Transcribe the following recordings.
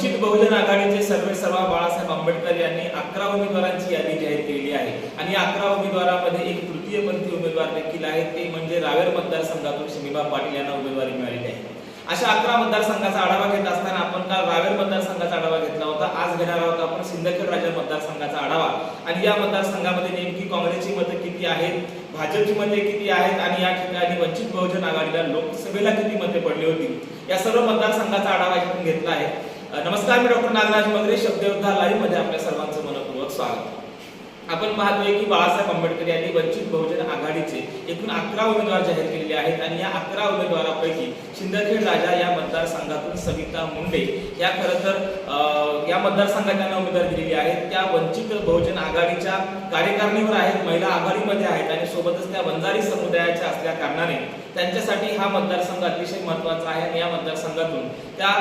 वंचित बहुजन आघाडीचे सर्वे सर्वा बाळासाहेब आंबेडकर यांनी अकरा उमेदवारांची यादी जाहीर केलेली आहे. आणि अकरा उमेदवारामध्ये एक तृतीयपंथी उमेदवार देखील आहेत. ते म्हणजे रावेर मतदारसंघातून शमिबा पाटील यांना उमेदवारी मिळालेली आहे. अशा अकरा मतदारसंघाचा आढावा घेत असताना आपण काल रावेर मतदारसंघाचा आढावा घेतला होता. आज घेणार आहोत आपण सिंदखेड राजा मतदारसंघाचा आढावा. आणि या मतदारसंघामध्ये नेमकी काँग्रेसची मतं किती आहेत? भाजपची मते किती आहेत? आणि या ठिकाणी वंचित बहुजन आघाडीला लोकसभेला किती मते पडली होती? या सर्व मतदारसंघाचा आढावा घेतला आहे. नमस्कार मी डॉक्टर नागराज मगरे शब्दयोद्धा लाईव्हमध्ये आपल्या सर्वांचं मनपूर्वक स्वागत. आपण पाहतोय की बाळासाहेब आंबेडकर यांनी वंचित बहुजन आघाडीचे एकूण अकरा उमेदवार जाहीर केलेले आहेत आणि या अकरा उमेदवारापैकी शिंदखेड राजा या मतदारसंघातून सविता मुंडे या खरं तर या मतदारसंघात त्यांना उमेदवार दिलेली आहेत. त्या वंचित बहुजन आघाडीच्या कार्यकारिणीवर आहेत महिला आघाडीमध्ये आहेत आणि सोबतच त्या वंजारी समुदायाच्या असल्या कारणाने त्यांच्यासाठी हा मतदारसंघ अतिशय महत्त्वाचा आहे आणि या मतदारसंघातून त्या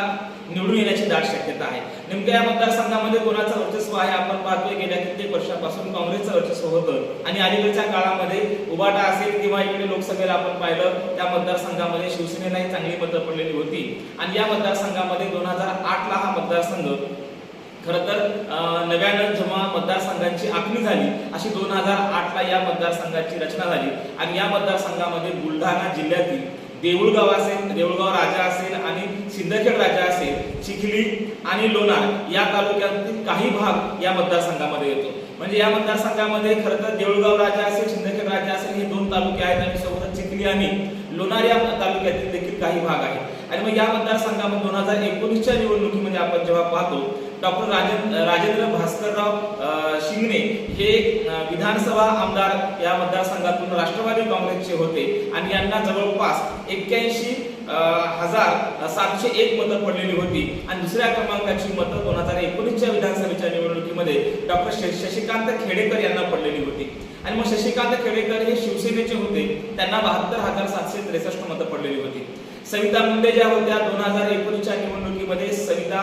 निवडून येण्याची दाट शक्यता आहे. नेमक्या या मतदारसंघामध्ये कोणाचं वर्चस्व आहे? आपण पाहतोय गेल्या कित्येक वर्षापासून काँग्रेसचं वर्चस्व होतं. आणि अलीकडच्या काळामध्ये उबाटा असेल किंवा इकडे लोकसभेला आपण पाहिलं त्या मतदारसंघामध्ये शिवसेनेलाही चांगली मतं पडलेली होती. आणि या मतदारसंघामध्ये दोन हजार आठला हा मतदारसंघ खरं तर नव्यानं जेव्हा मतदारसंघांची आखणी झाली अशी दोन हजार आठला या मतदारसंघाची रचना झाली. आणि या मतदारसंघामध्ये बुलढाणा जिल्ह्यातील देऊळगाव असेल देऊळगाव राजा असेल आणि सिंदखेड राजा असेल चिखली आणि लोणार या तालुक्यातील काही भाग या मतदारसंघामध्ये येतो. म्हणजे या मतदारसंघामध्ये खरं तर देऊळगाव राजा असेल सिंदखेड राजा असेल हे दोन तालुके आहेत आणि सोबतच चिखली आणि लोणार या तालुक्यातील देखील काही भाग आहेत. आणि मग या मतदारसंघामध्ये दोन हजार एकोणीसच्या निवडणुकीमध्ये आपण जेव्हा पाहतो डॉक्टर राजेंद्र राजेंद्र भास्करराव शिंगणे हे विधानसभा आमदार या मतदारसंघातून राष्ट्रवादी काँग्रेसचे होते. आणि यांना जवळपास एक्क्याऐंशी हजार सातशे एक मतं पडलेली होती. आणि दुसऱ्या क्रमांकाची मतं दोन हजार एकोणीसच्या विधानसभेच्या निवडणुकीमध्ये डॉक्टर शशिकांत खेडेकर यांना पडलेली होती. आणि मग शशिकांत खेडेकर हे शिवसेनेचे होते. त्यांना बहात्तर हजार सातशे त्रेसष्ट मतं पडलेली होती. सविता मुंडे ज्या होत्या दोन हजार एकोणीसच्या निवडणुकीमध्ये सविता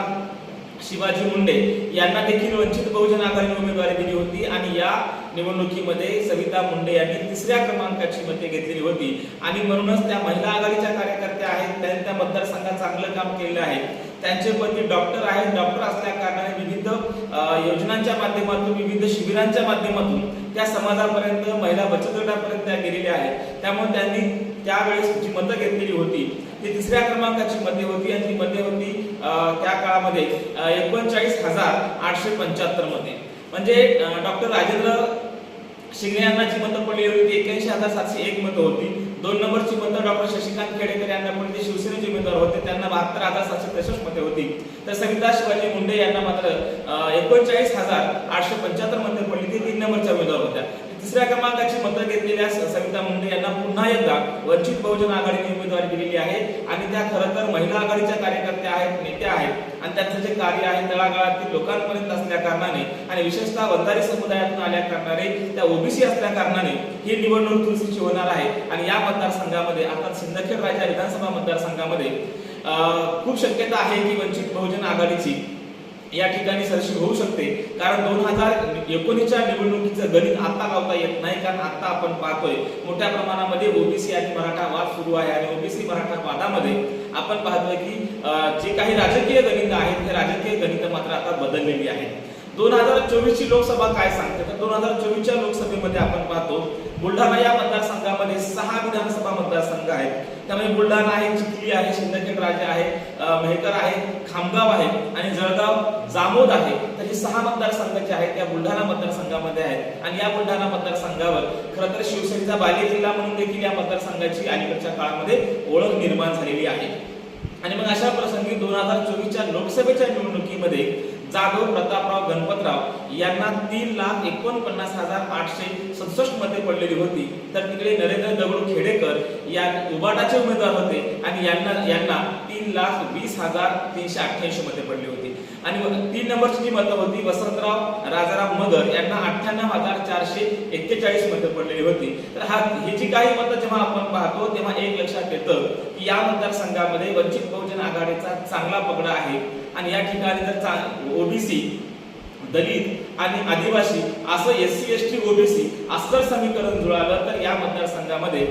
शिवाजी मुंडे यांना देखील वंचित बहुजन आघाडीने उमेदवारी दिली होती आणि या निवडणुकीमध्ये सविता मुंडे यांनी तिसऱ्या क्रमांकाची मते घेतलेली होती. आणि म्हणूनच त्या महिला आघाडीच्या कार्यकर्त्या आहेत त्यांनी त्या मतदारसंघात चांगलं काम केलेलं आहे. त्यांचे पती डॉक्टर आहेत. डॉक्टर असल्या कारणाने विविध योजनांच्या माध्यमातून विविध शिबिरांच्या माध्यमातून त्या समाजापर्यंत महिला बचत गटापर्यंत त्या गेलेल्या आहेत. त्यामुळे त्यांनी त्यावेळेस जी मतं घेतलेली होती ती तिसऱ्या क्रमांकाची मते होती आणि ती मते होती त्या काळामध्ये एकोणचाळीस हजार आठशे पंच्याहत्तरमध्ये. म्हणजे डॉक्टर राजेंद्र शिंगणे यांना जी मतं पडली होती एक्याऐंशी हजार सातशे एक मतं होती. दोन नंबरची मतं डॉक्टर शशिकांत खेडेकर यांना पडली शिवसेनेचे उमेदवार होते त्यांना बहात्तर हजार सातशे त्रेसष्ट मते होती. तर सविता शिवाजी मुंडे यांना मात्र एकोणचाळीस हजार आठशे पंच्याहत्तर मते पडली ती तीन नंबरच्या उमेदवार होत्या. तिसऱ्या क्रमांकाची मतं घेतलेल्या सविता मुंडे यांना पुन्हा एकदा वंचित बहुजन आघाडीने उमेदवारी दिलेली आहे. आणि त्या खरं तर महिला आघाडीच्या कार्यकर्त्या आहेत नेत्या आहेत. आणि त्यांचं जे कार्य आहे तळागाळातील लोकांपर्यंत असल्या कारणाने आणि विशेषतः वंजारी समुदायातून आल्या कारणाने त्या ओबीसी असल्या कारणाने ही निवडणूक तुलसीची होणार आहे. आणि या मतदारसंघामध्ये आता सिंदखेड राजा विधानसभा मतदारसंघामध्ये खूप शक्यता आहे की वंचित बहुजन आघाडीची या ठिकाणी सरशी होऊ शकते. कारण दोन हजार एकोणीसच्या निवडणुकीचं गणित आता लावता येत नाही कारण आता आपण पाहतोय मोठ्या प्रमाणामध्ये ओबीसी आणि मराठा वाद सुरू आहे आणि ओबीसी मराठा वादामध्ये आपण पाहतोय की जे काही राजकीय गणित आहेत ते राजकीय गणित मात्र आता बदललेली आहेत. दोन हजार चोवीस ची लोकसभा काय सांगते? तर दोन हजार चोवीसच्या लोकसभेमध्ये आपण पाहतो बुलढाणा या मतदारसंघामध्ये सहा विधानसभा मतदारसंघ आहेत. त्यामध्ये बुलढाणा आहे चिखली आहे सिंदखेड राजा आहे मेहकर आहे खामगाव आहे आणि जळगाव जामोद आहे. तर हे सहा मतदारसंघ जे आहेत त्या बुलढाणा मतदारसंघामध्ये आहेत. आणि या बुलढाणा मतदारसंघावर खरं तर शिवसेनेचा बाल्य जिल्हा म्हणून देखील या मतदारसंघाची अलीकडच्या काळामध्ये ओळख निर्माण झालेली आहे. आणि मग अशा प्रसंगी दोन हजार चोवीसच्या लोकसभेच्या निवडणुकीमध्ये जाधव प्रतापराव गणपतराव यांना तीन लाख एकोणपन्नास हजार आठशे सदुसष्टमध्ये पडलेली होती. तर तिकडे नरेंद्र दगडू खेडेकर या उबाटाचे उमेदवार होते आणि यांना यांना तीन लाख वीस हजार तीनशे अठ्ठ्याऐंशी मध्ये पडली होती. आणि तीन नंबरची जी मतं होती वसंतराव राजाराम मगर यांना अठ्ठ्याण्णव हजार चारशे एक्केचाळीसमध्ये पडलेली होती. तर हा ही जी काही मतं जेव्हा आपण पाहतो तेव्हा एक लक्षात येतं की या मतदारसंघामध्ये वंचित बहुजन आघाडीचा चांगला पगडा आहे. आणि या ठिकाणी जर ओबीसी दलित आणि आदिवासी असं S C S T OBC असं समीकरण जुळालं तर या मतदारसंघामध्ये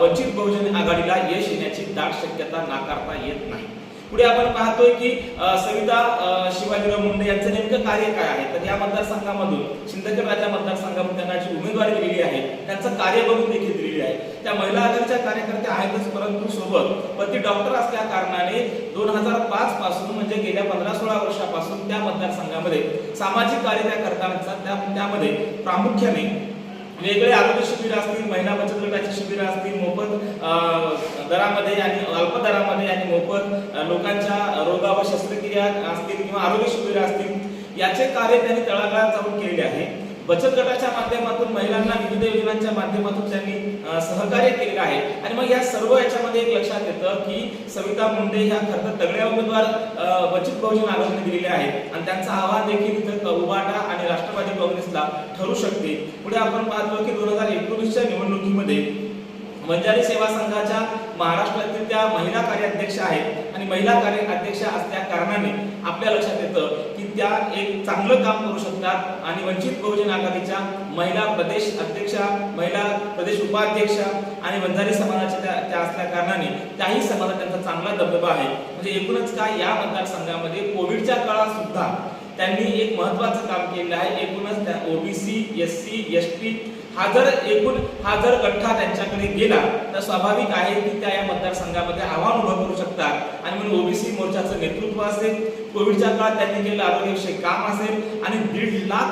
वंचित बहुजन आघाडीला यश येण्याची दाट शक्यता नाकारता येत नाही. पुढे आपण पाहतोय की सविता शिवाजीराव मुंडे यांचं नेमकं कार्य काय आहे? तर या मतदारसंघामधून सिंदखेड राजा मतदारसंघामधून त्यांना जी उमेदवारी दिलेली आहे त्यांचं कार्य बघून देखील केलेली आहे. त्या महिला आघाडीच्या कार्यकर्त्या आहेतच परंतु सोबत पती डॉक्टर असल्या कारणाने दोन हजार पाच पासून म्हणजे गेल्या पंधरा सोळा वर्षापासून त्या मतदारसंघामध्ये सामाजिक कार्य त्या करताना त्या त्यामध्ये प्रामुख्याने वेगळे आरोग्य शिबिर असतील महिला बचत गटाची शिबिरं असतील मोफत दरामध्ये आणि अल्प दरामध्ये आणि मोफत लोकांच्या रोगावर शस्त्रक्रिया असतील किंवा आरोग्य शिबिरं असतील याचे कार्य त्यांनी तळागाळात जाऊन केलेले आहे. बचत गटाच्या माध्यमातून महिलांना विविध योजनांच्या माध्यमातून त्यांनी सहकार्य केलेलं आहे. आणि मग या सर्व याच्यामध्ये एक लक्षात येतं की सविता मुंडे ह्या खरं तर तगड्या उमेदवार वंचित बहुजन आघाडीने दिलेले आहेत. आणि त्यांचा आव्हान देखील इथं उबाटा आणि राष्ट्रवादी काँग्रेसला ठरू शकते. पुढे आपण पाहतो की दोन हजार एकोणीसच्या निवडणुकीमध्ये वंजारी सेवा संघाच्या महाराष्ट्रातील त्या महिला कार्याध्यक्ष आहेत. आणि महिला कार्य अध्यक्ष असल्या कारणाने आपल्या लक्षात येतं की त्या एक चांगलं काम करू शकतात. आणि वंचित बहुजन आघाडीच्या महिला प्रदेश अध्यक्षा महिला प्रदेश उपाध्यक्षा आणि वंजारी समाजाच्या त्या त्या असल्या कारणाने त्याही समाजात त्यांचा चांगला दबदबा आहे. म्हणजे एकूणच काय या मतदारसंघामध्ये कोविडच्या काळात सुद्धा त्यांनी एक महत्वाचं काम केलेलं आहे. एकूणच त्या OBC S C S T हा जर एकूण हा जर गठ्ठा त्यांच्याकडे गेला तर स्वाभाविक आहे की त्या या मतदारसंघामध्ये आव्हान उभं करू शकतात. आणि म्हणून ओबीसी मोर्चाचं नेतृत्व असेल. कोविडच्या काळात त्यांनी केलेलं आरोग्यविषयक काम असेल. आणि दीड लाख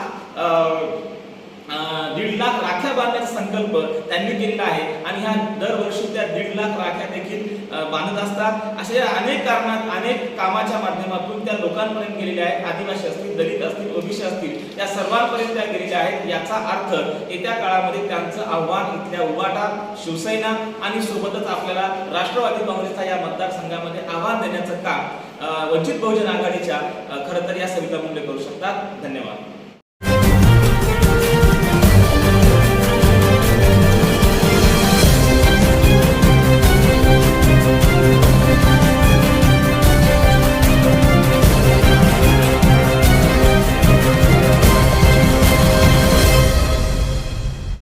दीड लाख राख्या बांधण्याचा संकल्प त्यांनी केलेला आहे. आणि ह्या दरवर्षी त्या दीड लाख राख्या देखील बांधत असतात. अशा अनेक कारणात अनेक कामाच्या माध्यमातून त्या लोकांपर्यंत गेलेल्या आहेत. आदिवासी असतील दलित असतील ओबीसी असतील या सर्वांपर्यंत त्या गेलेल्या आहेत. याचा अर्थ येत्या काळामध्ये त्यांचं आव्हान इथल्या उभाटा शिवसेना आणि सोबतच आपल्याला राष्ट्रवादी काँग्रेसचा या मतदारसंघामध्ये आव्हान देण्याचं काम वंचित बहुजन आघाडीच्या खरं तर या सविता मुंडे करू शकतात. धन्यवाद.